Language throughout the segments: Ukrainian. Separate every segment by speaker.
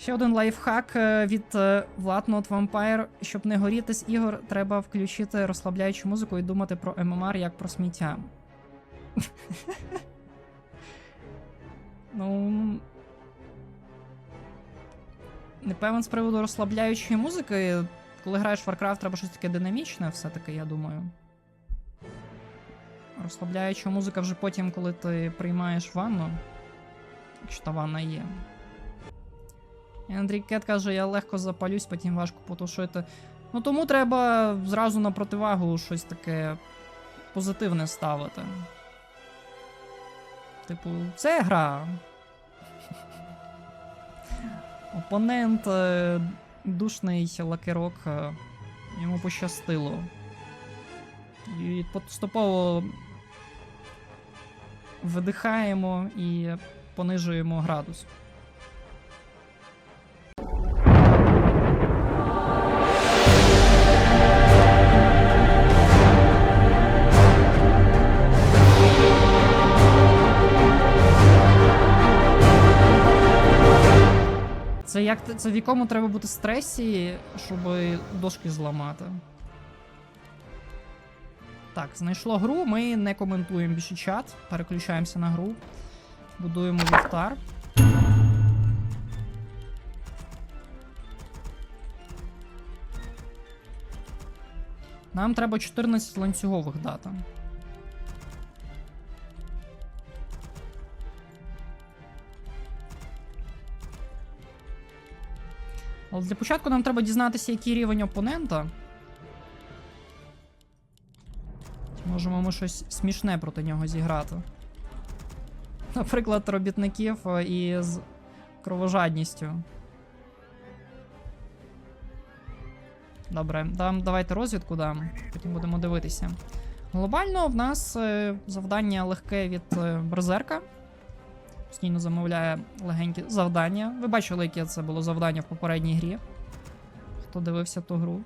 Speaker 1: Ще один лайфхак е, від е, Vlad Not Vampire. Щоб не горіти з ігор, треба включити розслабляючу музику і думати про ММР як про сміття. ну. Не певен з приводу розслабляючої музики. Коли граєш в Warcraft, треба щось таке динамічне, все-таки, я думаю. Розслабляюча музика вже потім, коли ти приймаєш ванну. Якщо та ванна є. Андрій Кет каже, я легко запалюсь, потім важко потушити. Ну тому треба зразу на противагу щось таке позитивне ставити. Типу, це гра. Опонент е, душний лакерок, е, йому пощастило. І поступово видихаємо і понижуємо градус. Це як це в якому треба бути стресі, щоб дошки зламати. Так, знайшло гру. Ми не коментуємо більше чат. Переключаємося на гру. Будуємо вівтар. Нам треба 14 ланцюгових дати. Але для початку нам треба дізнатися, який рівень опонента. Можемо ми щось смішне проти нього зіграти. Наприклад, робітників е, із кровожадністю. Добре, дам, давайте розвідку дам, потім будемо дивитися. Глобально в нас е, завдання легке від е, берзерка. Постійно замовляє легенькі завдання. Ви бачили, яке це було завдання в попередній грі. Хто дивився ту гру.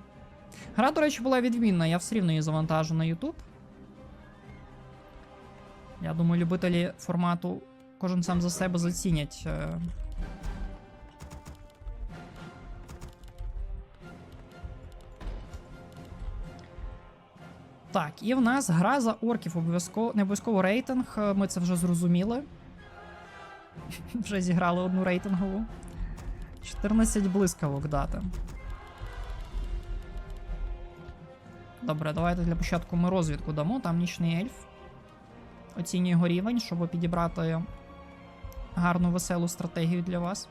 Speaker 1: Гра, до речі, була відмінна, я все рівно її завантажу на YouTube. Я думаю, любителі формату кожен сам за себе зацінять. е, Так, і в нас гра за орків обов'язково не обов'язково рейтинг. е, Ми це вже зрозуміли. Вже зіграли одну рейтингову. 14 блискавок дати. Добре, давайте для початку ми розвідку дамо. Там нічний ельф. Оцінює його рівень, щоб підібрати гарну веселу стратегію для вас.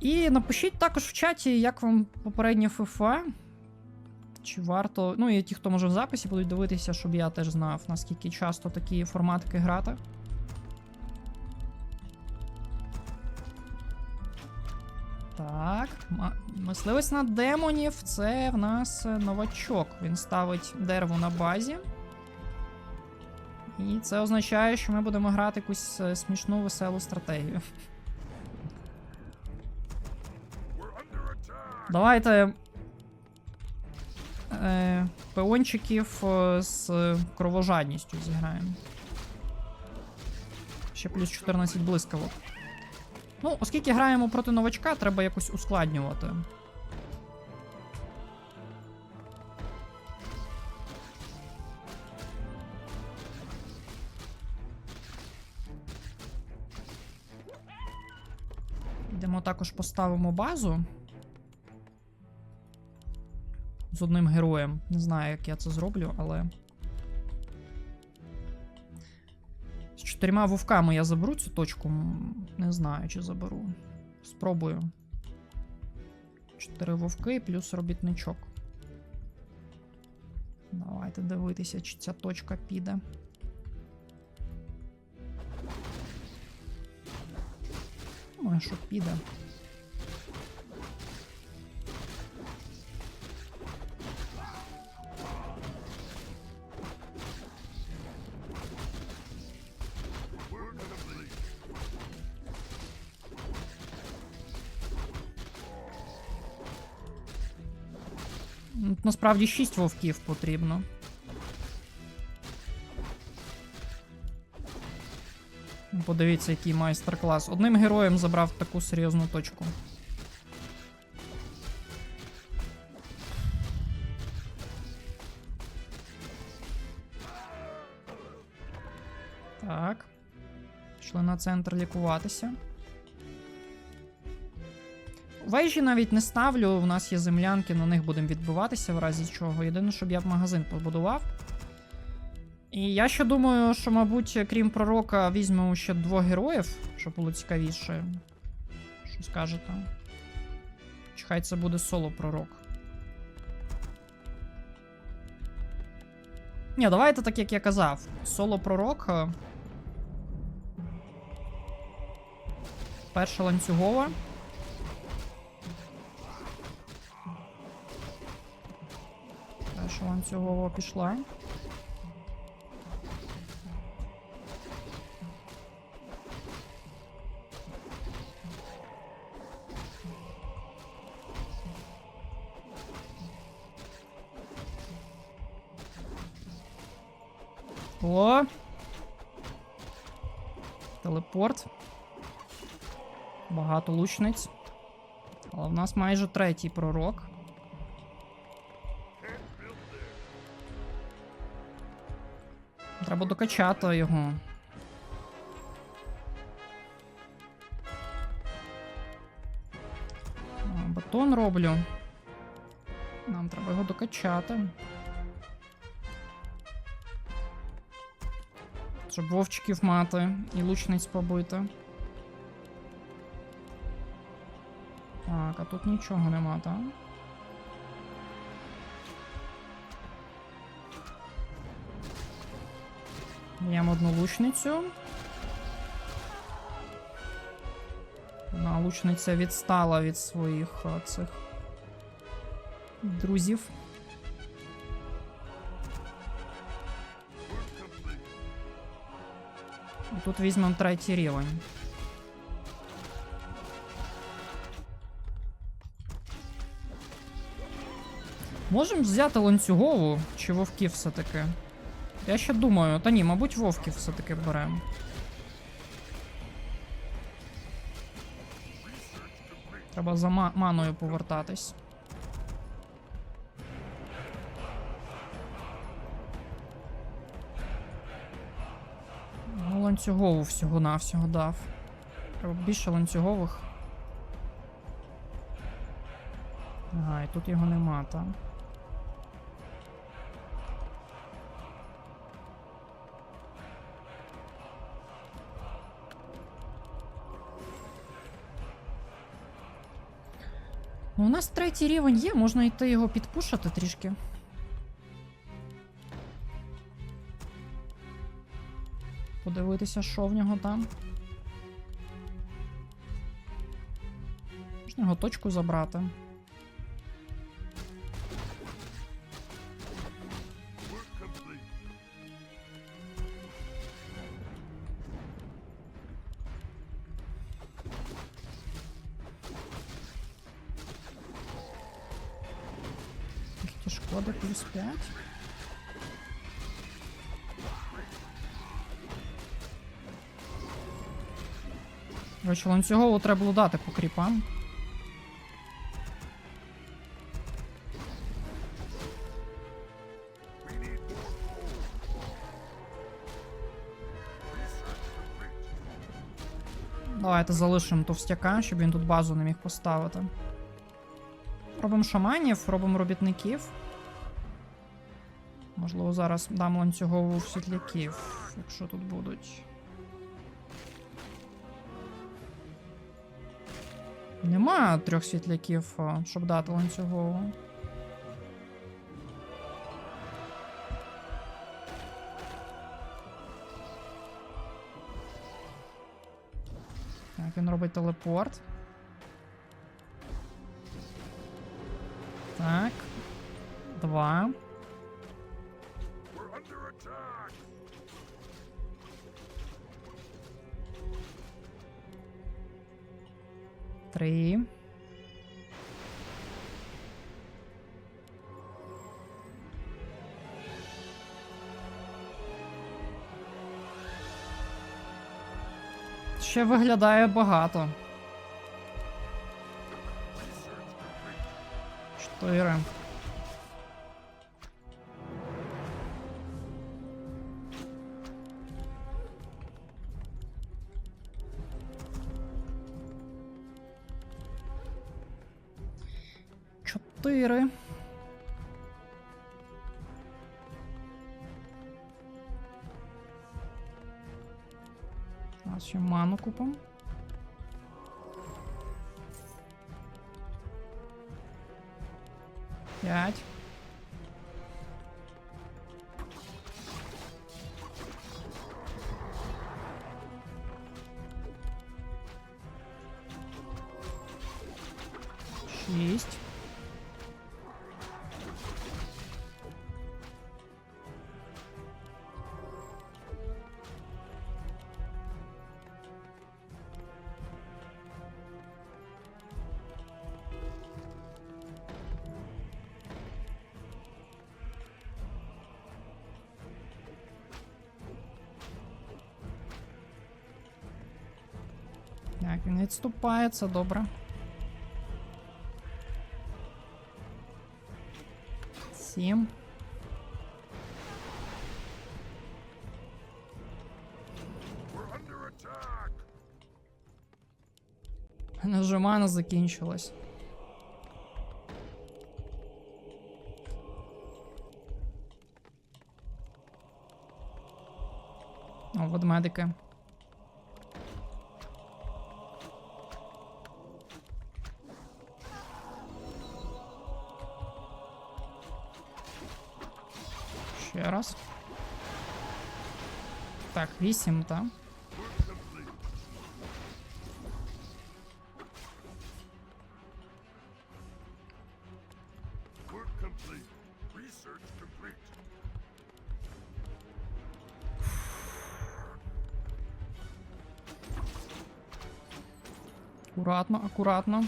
Speaker 1: І напишіть також в чаті, як вам попередня FIFA. Чи варто. Ну і ті, хто може в записі будуть дивитися, щоб я теж знав, наскільки часто такі форматики грати. Так, мисливець на демонів це в нас е, новачок. Він ставить дерево на базі. І це означає, що ми будемо грати якусь е, смішну веселу стратегію. Давайте е, пеончиків е, з кровожадністю зіграємо. Ще плюс 14 блискавок. Ну, оскільки граємо проти новачка, треба якось ускладнювати. Йдемо також поставимо базу. З одним героєм. Не знаю, як я це зроблю, але. З чотирма вовками я заберу цю точку. Не знаю, чи заберу. Спробую. Чотири вовки плюс робітничок. Давайте дивитися, чи ця точка піде. Думаю, що піде. Насправді 6 вовків потрібно. Подивіться, який майстер-клас. Одним героєм забрав таку серйозну точку. Так. Пішли на центр лікуватися. Вежі навіть не ставлю, у нас є землянки, на них будемо відбиватися в разі чого. Єдине, щоб я б магазин побудував. І я ще думаю, що, мабуть, крім пророка, візьмемо ще двох героїв, щоб було цікавіше. Що скажете? Чи хай це буде соло пророк. Ні, давайте так, як я казав. Соло пророк. е, Перша ланцюгова. Ланцюгова пішла. О! Телепорт. Багато лучниць. Але в нас майже третій пророк. Треба докачати його. А, Батон роблю. Нам треба його докачати. Щоб вовчиків мати і лучниць побити. Так, а тут нічого нема, так? Даємо одну лучницю. Одна лучниця відстала від своїх а, цих друзів. Тут візьмемо третій рівень. Можемо взяти ланцюгову чи вовків все-таки? Я ще думаю, та ні, мабуть, вовків все-таки беремо. Треба за ма- маною повертатись. Ну, ланцюгову всього-навсього дав. Треба більше ланцюгових. Ага, і тут його нема, так? Ну, у нас третій рівень є, можна йти його підпушити трішки. Подивитися, що в нього там. Можна його точку забрати. Короче, ланцюгову треба було дати по кріпам. Давайте залишимо товстяка, щоб він тут базу не міг поставити. Робимо шаманів, робимо робітників. Можливо, зараз дам ланцюгову світляків, якщо тут будуть. Нема трьох світляків, щоб дати ланцюгову. Так, він робить телепорт. Так. Два. Три. ще виглядає багато. Чотири. Чотири. Зараз ще ману купимо. П'ять. Шість. Відступає, це добре. Сім. Нажимана закінчилась. О, ведмедики. Вісім, так?
Speaker 2: Аккуратно, аккуратно.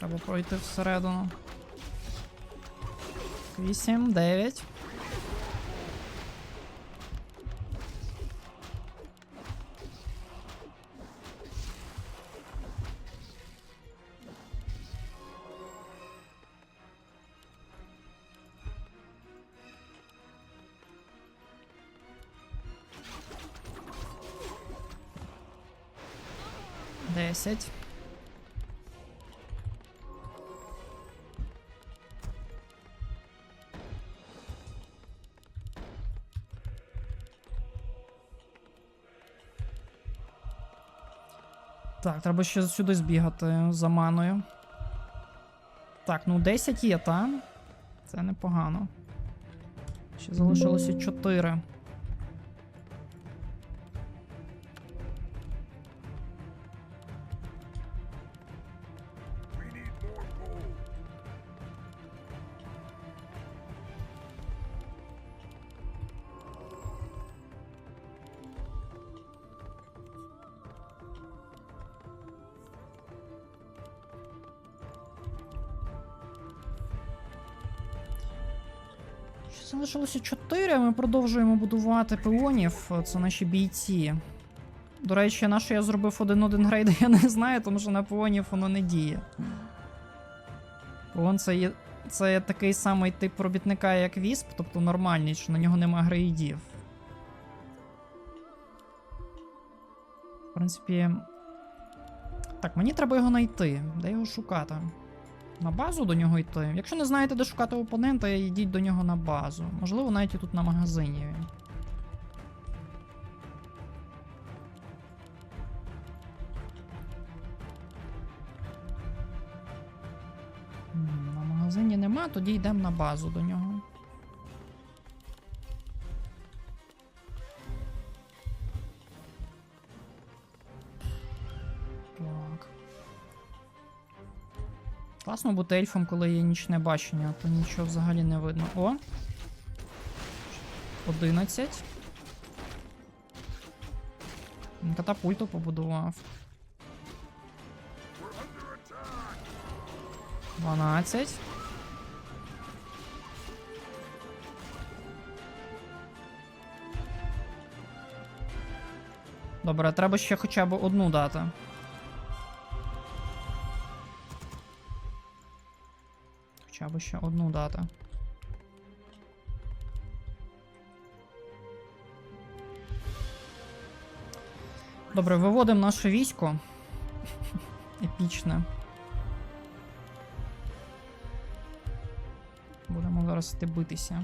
Speaker 1: Треба пройти всередину. 8, 9. Так, треба ще сюди збігати за маною. Так, ну 10 є, та? Це непогано. Ще залишилося 4. Ще залишилося 4, ми продовжуємо будувати пеонів. Це наші бійці. До речі, на що я зробив один-один грейд, я не знаю, тому що на пеонів воно не діє. Пеон це є. Це такий самий тип робітника, як Вісп, тобто нормальний, що на нього нема грейдів. В принципі. Так, мені треба його знайти. Де його шукати? На базу до нього йти. Якщо не знаєте, де шукати опонента, йдіть до нього на базу. Можливо, навіть і тут на магазині. На магазині нема, тоді йдемо на базу до нього. Класно бути ельфом, коли є нічне бачення, то нічого взагалі не видно. О! 11. Він Катапульту побудував.
Speaker 2: We're
Speaker 1: 12. Добре, треба ще хоча б одну дати. Хоча б ще одну дати. Добре, виводимо наше військо. Епічне. Будемо зараз йти битися.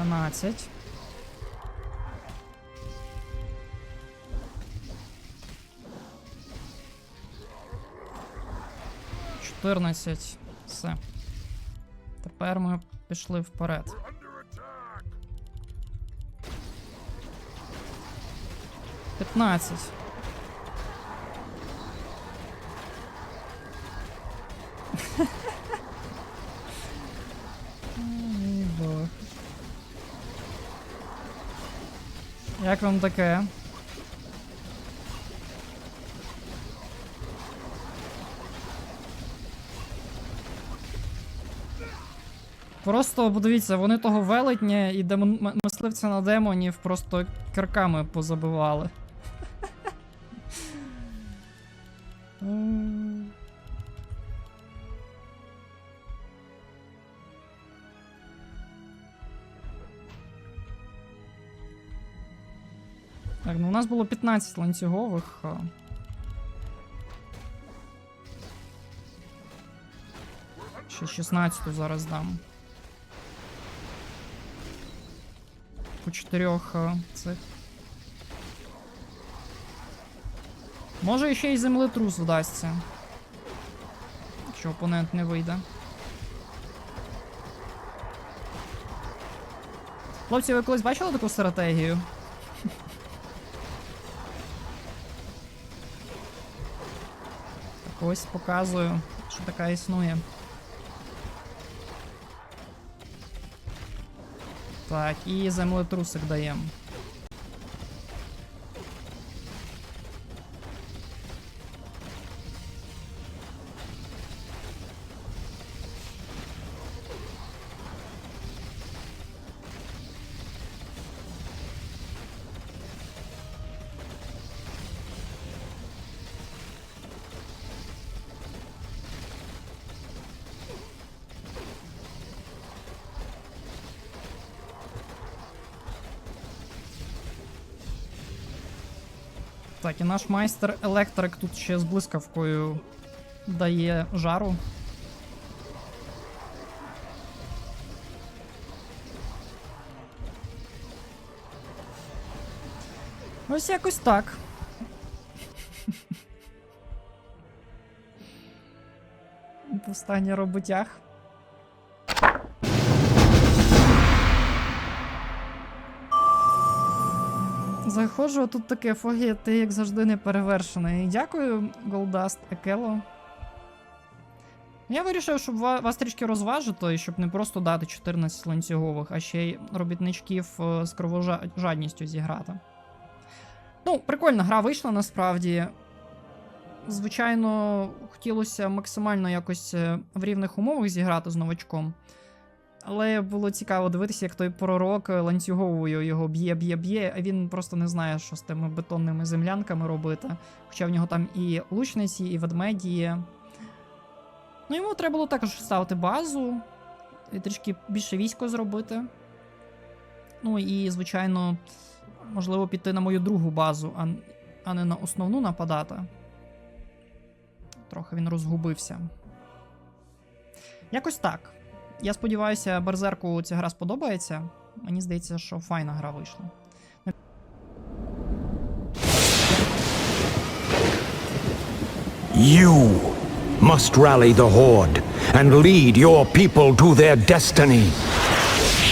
Speaker 1: Тринадцять. Чотирнадцять. Все. Тепер ми пішли вперед. 15. Ой, бог. Як вам таке? Просто подивіться, вони того велетня і демон... мисливця на демонів просто кирками позабивали. Так, ну у нас було 15 ланцюгових. Ще 16 зараз дам. По чотирьох цих. Може ще й землетрус вдасться. Якщо опонент не вийде. Хлопці, ви колись бачили таку стратегію? Ось показую, що така існує. Так, і землетрусик даємо. Так, і наш майстер електрик тут ще з блискавкою дає жару. Ось якось так. Останній роботяг. Заходжу, тут таке фогі, ти як завжди не перевершений. Дякую, Голдаст Екело. Я вирішив, щоб вас трішки розважити, і щоб не просто дати 14 ланцюгових, а ще й робітничків е, з кровожадністю зіграти. Ну, прикольна гра вийшла насправді. Звичайно, хотілося максимально якось е, в рівних умовах зіграти з новачком. Але було цікаво дивитися, як той пророк ланцюговою його б'є, б'є, б'є, а він просто не знає, що з тими бетонними землянками робити. Хоча в нього там і лучниці, і ведмеді є. Ну, йому треба було також ставити базу, і трішки більше військо зробити. Ну і, звичайно, можливо, піти на мою другу базу, а не на основну нападати. Трохи він розгубився. Якось так. Я сподіваюся, Берзерку ця гра сподобається. Мені здається, що файна гра вийшла.
Speaker 3: You must rally the Horde and lead your people to their destiny.